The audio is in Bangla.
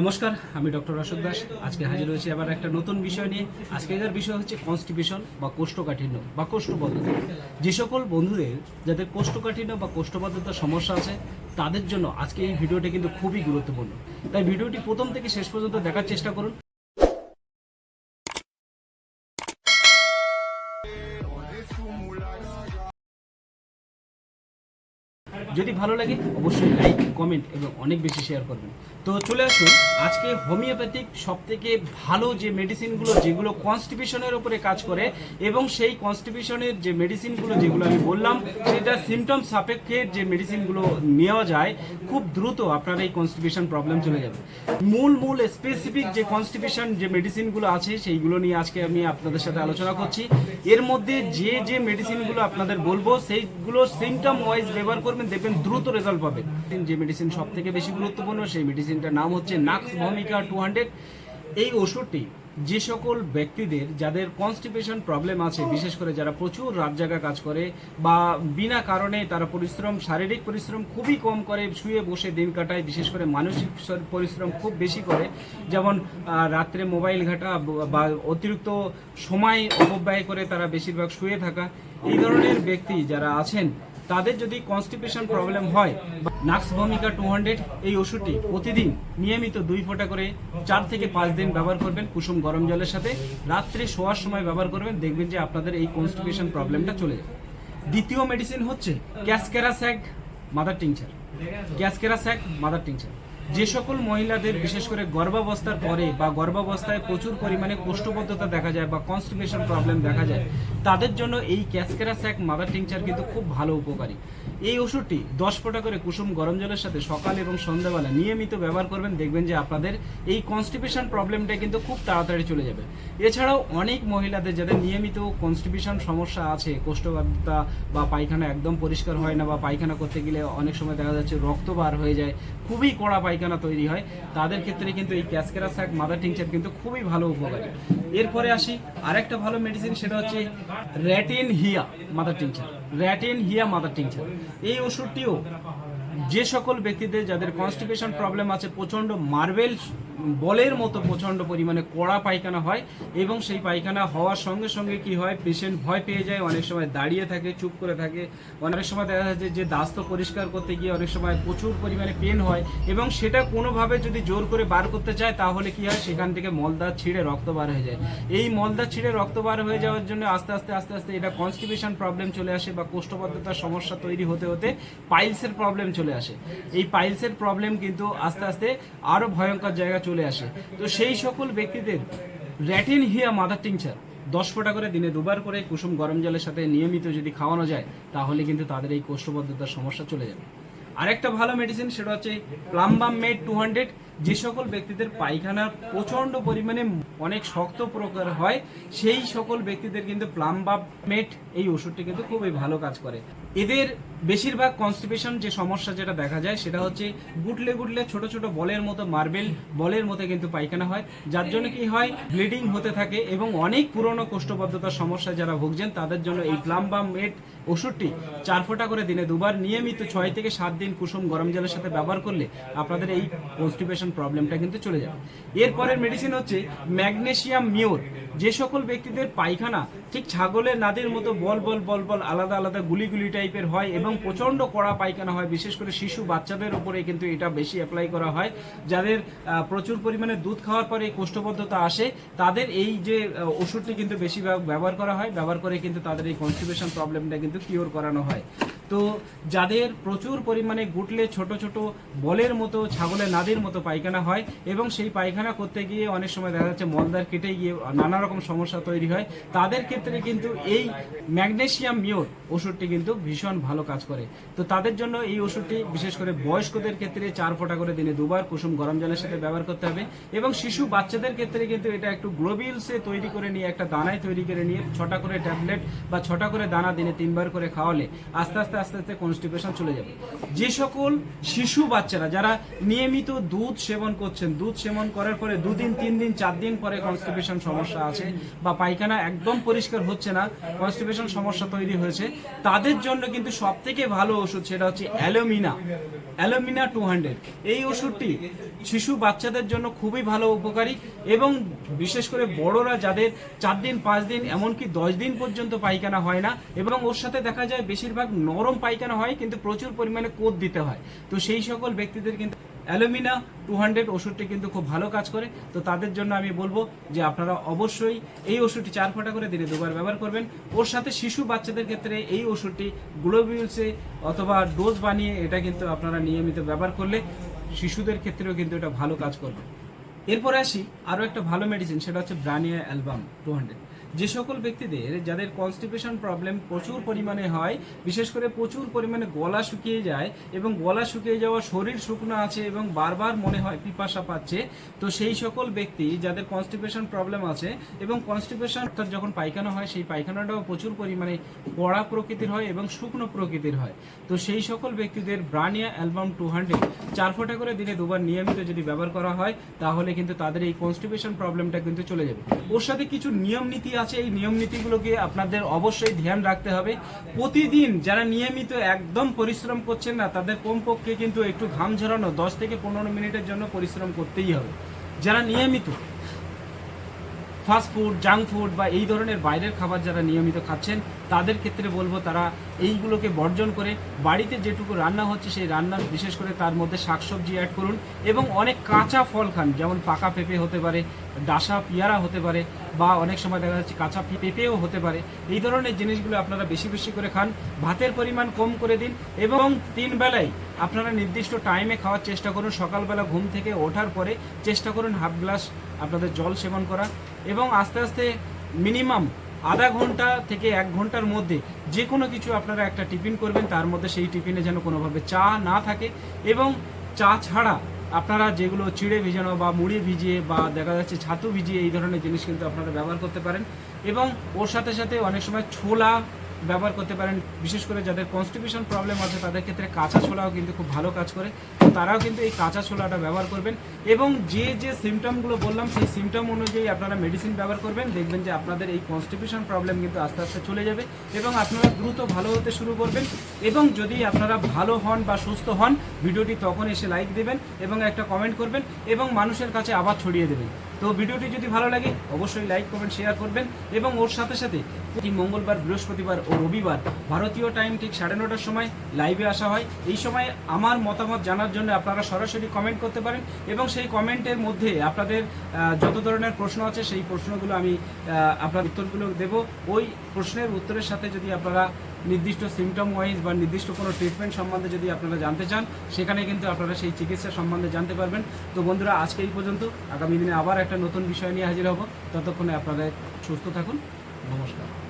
নমস্কার, আমি ডক্টর অশোক দাস। আজকে হাজির হয়েছি আবার একটা নতুন বিষয় নিয়ে। আজকের বিষয় হচ্ছে কনস্টিপেশন বা কোষ্ঠকাঠিন্য বা কোষ্ঠবদ্ধতা। যে সকল বন্ধুদের যাদের কোষ্ঠকাঠিন্য বা কোষ্ঠবদ্ধতার সমস্যা আছে, তাদের জন্য আজকে এই ভিডিওটি কিন্তু খুবই গুরুত্বপূর্ণ। তাই ভিডিওটি প্রথম থেকে শেষ পর্যন্ত দেখার চেষ্টা করুন। যদি ভালো লাগে অবশ্যই লাইক কমেন্ট এবং অনেক বেশি শেয়ার করবেন। তো চলে আসুন, আজকে হোমিওপ্যাথিক সব থেকে ভালো যে মেডিসিনগুলো যেগুলো কনস্টিপেশনের উপরে কাজ করে এবং সেই কনস্টিপেশনের যে মেডিসিনগুলো যেগুলো আমি বললাম, সেটা সিমটম সাপেক্ষে যে মেডিসিনগুলো নেওয়া যায়, খুব দ্রুত আপনার এই কনস্টিপেশন প্রবলেম চলে যাবে। মূল মূল স্পেসিফিক যে কনস্টিপেশন যে মেডিসিনগুলো আছে, সেইগুলো নিয়ে আজকে আমি আপনাদের সাথে আলোচনা করছি। এর মধ্যে যে যে মেডিসিনগুলো আপনাদের বলব, সেইগুলো সিমটম ওয়াইজ ব্যবহার করবেন দেখবেন দ্রুত রেজাল্ট পাবেন। যে মেডিসিন সব থেকে বেশি গুরুত্বপূর্ণ, সেই মেডিসিনটার নাম হচ্ছে নাক্স ভমিকা টু হান্ড্রেড এই ওষুধটি যে সকল ব্যক্তিদের যাদের কনস্টিপেশন প্রবলেম আছে, বিশেষ করে যারা প্রচুর রাত জায়গা কাজ করে বা বিনা কারণে তারা পরিশ্রম, শারীরিক পরিশ্রম খুবই কম করে, শুয়ে বসে দিন কাটায়, বিশেষ করে মানসিক পরিশ্রম খুব বেশি করে, যেমন রাত্রে মোবাইল ঘাটা বা অতিরিক্ত সময় অপব্যয় করে তারা বেশিরভাগ শুয়ে থাকা। এই ধরনের ব্যক্তি যারা আছেন তাদের যদি কনস্টিপেশন প্রবলেম হয়, নাক্স ভূমিকা টু হান্ড্রেড এই ওষুধটি প্রতিদিন নিয়মিত দুই ফোঁটা করে চার থেকে পাঁচ দিন ব্যবহার করবেন কুসুম গরম জলের সাথে। রাত্রে শোয়ার সময় ব্যবহার করবেন, দেখবেন যে আপনাদের এই কনস্টিপেশন প্রবলেমটা চলে যাবে। দ্বিতীয় মেডিসিন হচ্ছে ক্যাসকেরাস্যাক মাদার টিংচার ক্যাসকেরাস্যাক মাদার টিংচার যে সকল মহিলাদের, বিশেষ করে গর্ভাবস্থার পরে বা গর্ভাবস্থায় প্রচুর পরিমাণে কোষ্ঠবদ্ধতা দেখা যায় বা কনস্টিপেশন প্রবলেম দেখা যায়, তাদের জন্য এই ক্যাসকেরাস্যাক মাদার টিংচার কিন্তু খুব ভালো উপকারী। এই ওষুধটি দশ ফোঁটা করে কুসুম গরম জলের সাথে সকাল এবং সন্ধ্যাবেলা নিয়মিত ব্যবহার করবেন, দেখবেন যে আপনাদের এই কনস্টিপেশন প্রবলেমটা কিন্তু খুব তাড়াতাড়ি চলে যাবে। এছাড়াও অনেক মহিলাদের যাদের নিয়মিত কনস্টিপেশন সমস্যা আছে কোষ্ঠবদ্ধতা বা পায়খানা একদম পরিষ্কার হয় না বা পায়খানা করতে গেলে অনেক সময় দেখা যাচ্ছে রক্ত বার হয়ে যায়, খুবই কড়া পায়খানা তৈরি হয়, তাদের ক্ষেত্রে কিন্তু এই ক্যাসকেরা শাক মাদার টিংচার কিন্তু খুবই ভালো উপকারী। এরপরে আসি, আরেকটা ভালো মেডিসিন সেটা হচ্ছে ratanhia mother tincture ratanhia mother tincture এই ওষুধটিও যে সকল ব্যক্তিদের যাদের কনস্টিপেশন প্রবলেম আছে, প্রচণ্ড মার্বেল বলের মতো প্রচণ্ড পরিমাণে কড়া পায়খানা হয় এবং সেই পায়খানা হওয়ার সঙ্গে সঙ্গে কি হয় পেশেন্ট ভয় পেয়ে যায়, অনেক সময় দাঁড়িয়ে থাকে, চুপ করে থাকে, অনেক সময় দেখা যাচ্ছে যে দাস্ত পরিষ্কার করতে গিয়ে অনেক সময় প্রচুর পরিমাণে পেন হয় এবং সেটা কোনোভাবে যদি জোর করে বার করতে চায়, তাহলে কি হয়, সেখান থেকে মলদার ছিঁড়ে রক্ত বার হয়ে যায়। এই মলদার ছিঁড়ে রক্ত বার হয়ে যাওয়ার জন্য আস্তে আস্তে আস্তে আস্তে এটা কনস্টিপেশন প্রবলেম চলে আসে বা কোষ্ঠবদ্ধতার সমস্যা তৈরি হতে হতে পাইলসের প্রবলেম চলে আসে। এই পাইলসের প্রবলেম কিন্তু আস্তে আস্তে আরও ভয়ঙ্কর জায়গা চলে আসে। তো সেই সকল ব্যক্তিদের র্যাটিন হিয়া মাদার টিংচার, দশ ফোঁটা করে দিনে দুবার করে কুসুম গরম জলের সাথে নিয়মিত যদি খাওয়ানো যায়, তাহলে কিন্তু তাদের এই কোষ্ঠবদ্ধতার সমস্যা চলে যাবে। আরেকটা ভালো মেডিসিন সেটা হচ্ছে প্লাম্বাম মেড টু হান্ড্রেড যে সকল ব্যক্তিদের পায়খানা প্রচণ্ড পরিমাণে অনেক শক্ত প্রকার হয়, সেই সকল ব্যক্তিদের কিন্তু প্লাম্বাম মেট এই ওষুধটি কিন্তু খুবই ভালো কাজ করে। এদের বেশিরভাগ কনস্টিপেশন যে সমস্যা যেটা দেখা যায়, সেটা হচ্ছে গুটলে গুটলে ছোট ছোট বলের মতো মার্বেল বলের মতো কিন্তু পায়খানা হয়, যার জন্য কি হয়, ব্লিডিং হতে থাকে এবং অনেক পুরনো কোষ্ঠবদ্ধতার সমস্যা যারা ভুগছেন, তাদের জন্য এই প্লাম্বাম মেট ওষুধটি চার ফোঁটা করে দিনে দুবার, নিয়মিত ছয় থেকে সাত দিন কুসুম গরম জলের সাথে ব্যবহার করলে আপনাদের এই কনস্টিপেশন প্রবলেমটা কিন্তু চলে যাবে। এরপরের মেডিসিন হচ্ছে ম্যাগনেসিয়াম মিওর যে সকল ব্যক্তিদের পায়খানা ঠিক ছাগলের নাদের মতো বল বল বল বল আলাদা আলাদা গুলি গুলি টাইপের হয় এবং প্রচণ্ড কড়া পায়খানা হয়, বিশেষ করে শিশু বাচ্চাদের উপরে কিন্তু এটা বেশি অ্যাপ্লাই করা হয়। যাদের প্রচুর পরিমাণে দুধ খাওয়ার পরে কোষ্ঠবদ্ধতা আসে, তাদের এই যে ওষুধটি কিন্তু বেশি ব্যবহার করা হয়। ব্যবহার করে কিন্তু তাদের এই কনস্টিপেশন প্রবলেমটা কিন্তু কিওর করানো হয়। তো যাদের প্রচুর পরিমাণে গুটলে ছোট ছোট বলের মতো, ছাগলের নাদের মতো পায়খানা হয় এবং সেই পায়খানা করতে গিয়ে অনেক সময় দেখা যাচ্ছে মলদার কেটে গিয়ে নানা রকম সমস্যা তৈরি হয়। তাদের ক্ষেত্রে কিন্তু এই ম্যাগনেশিয়াম মিওর ওষুধটি কিন্তু ভীষণ ভালো কাজ করে। তো তাদের জন্য এই ওষুধটি, বিশেষ করে বয়স্কদের ক্ষেত্রে চার ফোঁটা করে দিনে দুবার, কুসুম গরম জলের সাথে ব্যবহার করতে হবে এবং শিশু বাচ্চাদের ক্ষেত্রে কিন্তু এটা একটু গ্লোবিলসে তৈরি করে নিয়ে, একটা দানায় তৈরি করে নিয়ে, ছটা করে ট্যাবলেট বা ছটা করে দানা দিনে তিনবার করে খাওয়ালে আস্তে আস্তে আস্তে আস্তে কনস্টিপেশন চলে যাবে। যে সকল শিশু বাচ্চারা যারা নিয়মিত দুধ সেবন করছেন, দুধ সেবন করার পরে দুদিন তিন দিন চার দিন পরে কনস্টিপেশন সমস্যা আছে বা পায়খানা একদম পরিষ্কার হচ্ছে না কনস্টিপেশন সমস্যা তৈরি হয়েছে তাদের জন্য কিন্তু সব থেকে ভালো ওষুধ সেটা হচ্ছে অ্যালোমিনা। অ্যালোমিনা টু হান্ড্রেড। এই ওষুধটি শিশু বাচ্চাদের জন্য খুবই ভালো উপকারী এবং বিশেষ করে বড়রা যাদের চার দিন, পাঁচ দিন, এমনকি দশ দিন পর্যন্ত পায়খানা হয় না এবং ওর সাথে দেখা যায় বেশিরভাগ নরম পায়খানা হয় কিন্তু প্রচুর পরিমাণে কোদ দিতে হয়। তো সেই সকল ব্যক্তিদের কিন্তু অ্যালুমিনা টু হান্ড্রেড ওষুধটি কিন্তু খুব ভালো কাজ করে। তো তাদের জন্য আমি বলব যে আপনারা অবশ্যই এই ওষুধটি চার ফোঁটা করে দিনে দুবার ব্যবহার করবেন। ওর সাথে শিশু বাচ্চাদের ক্ষেত্রে এই ওষুধটি গ্লোবিউলসে অথবা ডোজ বানিয়ে এটা কিন্তু আপনারা নিয়মিত ব্যবহার করলে শিশুদের ক্ষেত্রেও কিন্তু এটা ভালো কাজ করবে। এরপরে আসি আরও একটা ভালো মেডিসিন সেটা হচ্ছে ব্রানিয়া অ্যালবাম টু হান্ড্রেড। যে সকল ব্যক্তিদের যাদের কনস্টিপেশন প্রবলেম প্রচুর পরিমাণে হয়, বিশেষ করে প্রচুর পরিমাণে গলা শুকিয়ে যায় এবং গলা শুকিয়ে যাওয়া শরীর শুকনো আছে এবং বারবার মনে হয় পিপাসা পাচ্ছে, তো সেই সকল ব্যক্তি যাদের কনস্টিপেশন প্রবলেম আছে এবং কনস্টিপেশন অর্থাৎ যখন পায়খানা হয়, সেই পায়খানাটাও প্রচুর পরিমাণে কড়া প্রকৃতির হয় এবং শুকনো প্রকৃতির হয়। তো সেই সকল ব্যক্তিদের ব্রানিয়া অ্যালবাম টু হান্ড্রেড চার ফোঁটা করে দিনে দুবার নিয়মিত যদি ব্যবহার করা হয়, তাহলে কিন্তু তাদের এই কনস্টিপেশন প্রবলেমটা কিন্তু চলে যাবে। ওর সাথে কিছু নিয়ম নীতি আছে এই নিয়ম নীতিগুলোকে আপনাদের অবশ্যই ধ্যান রাখতে হবে। প্রতিদিন যারা নিয়মিত একদম পরিশ্রম করছেন না, তাদের কমপক্ষে কিন্তু একটু ঘাম ঝরানো দশ থেকে পনেরো মিনিটের জন্য পরিশ্রম করতেই হবে। যারা নিয়মিত ফাস্ট ফুড জাঙ্ক ফুড বা এই ধরনের বাইরের খাবার যারা নিয়মিত খাচ্ছেন, তাদের ক্ষেত্রে বলব তারা এইগুলোকে বর্জন করে বাড়িতে যেটুকু রান্না হচ্ছে সেই রান্নার বিশেষ করে তার মধ্যে শাকসবজি অ্যাড করুন এবং অনেক কাঁচা ফল খান, যেমন পাকা পেঁপে হতে পারে, ডাসা পিয়ারা হতে পারে বা অনেক সময় দেখা যাচ্ছে কাঁচা পেঁপেও হতে পারে। এই ধরনের জিনিসগুলো আপনারা বেশি বেশি করে খান, ভাতের পরিমাণ কম করে দিন এবং তিন বেলায় আপনারা নির্দিষ্ট টাইমে খাওয়ার চেষ্টা করুন, সকালবেলা ঘুম থেকে ওঠার পরে চেষ্টা করুন হাফ গ্লাস আপনাদের জল সেবন করা এবং আস্তে আস্তে মিনিমাম আধা ঘণ্টা থেকে এক ঘণ্টার মধ্যে যে কোনো কিছু আপনারা একটা টিফিন করবেন, তার মধ্যে সেই টিফিনে যেন কোনোভাবে চা না থাকে এবং চা ছাড়া আপনারা যেগুলো চিড়ে ভিজানো বা মুড়ি ভিজিয়ে বা দেখা যাচ্ছে ছাতু ভিজিয়ে এই ধরনের জিনিস কিন্তু আপনারা ব্যবহার করতে পারেন এবং ওর সাথে সাথে অনেক সময় ছোলা ব্যবহার করতে পারেন। বিশেষ করে যাদের কনস্টিপেশন প্রবলেম আছে, তাদের ক্ষেত্রে কাঁচা ছোলাও কিন্তু খুব ভালো কাজ করে। তো তারাও কিন্তু এই কাঁচা ছোলাটা ব্যবহার করবেন এবং যে যে সিমটমগুলো বললাম, সেই সিমটম অনুযায়ী আপনারা মেডিসিন ব্যবহার করবেন। দেখবেন যে আপনাদের এই কনস্টিপেশন প্রবলেম কিন্তু আস্তে আস্তে চলে যাবে এবং আপনারা দ্রুত ভালো হতে শুরু করবেন এবং যদি আপনারা ভালো হন বা সুস্থ হন, ভিডিওটি তখন এসে লাইক দেবেন এবং একটা কমেন্ট করবেন এবং মানুষের কাছে আবার ছড়িয়ে দেবেন। তো ভিডিওটি যদি ভালো লাগে, অবশ্যই লাইক, কমেন্ট, শেয়ার করবেন এবং ওর সাথে সাথে প্রতি মঙ্গলবার, বৃহস্পতিবার ও রবিবার ভারতীয় টাইম ঠিক সাড়ে নটার সময় লাইভে আসা হয়। এই সময় আমার মতামত জানার জন্য আপনারা সরাসরি কমেন্ট করতে পারেন এবং সেই কমেন্টের মধ্যে আপনাদের যত ধরনের প্রশ্ন আছে সেই প্রশ্নগুলো আমি আপনার উত্তরগুলো দেব। ওই প্রশ্নের উত্তরের সাথে যদি আপনারা নির্দিষ্ট সিমটম ওয়াইজ বা নির্দিষ্ট কোনো ট্রিটমেন্ট সম্বন্ধে যদি আপনারা জানতে চান, সেখানে কিন্তু আপনারা সেই চিকিৎসা সম্বন্ধে জানতে পারবেন। তো বন্ধুরা, আজকে এই পর্যন্ত। আগামী দিনে আবার একটা নতুন বিষয় নিয়ে হাজির হব। ততক্ষণে আপনারা সুস্থ থাকুন। নমস্কার।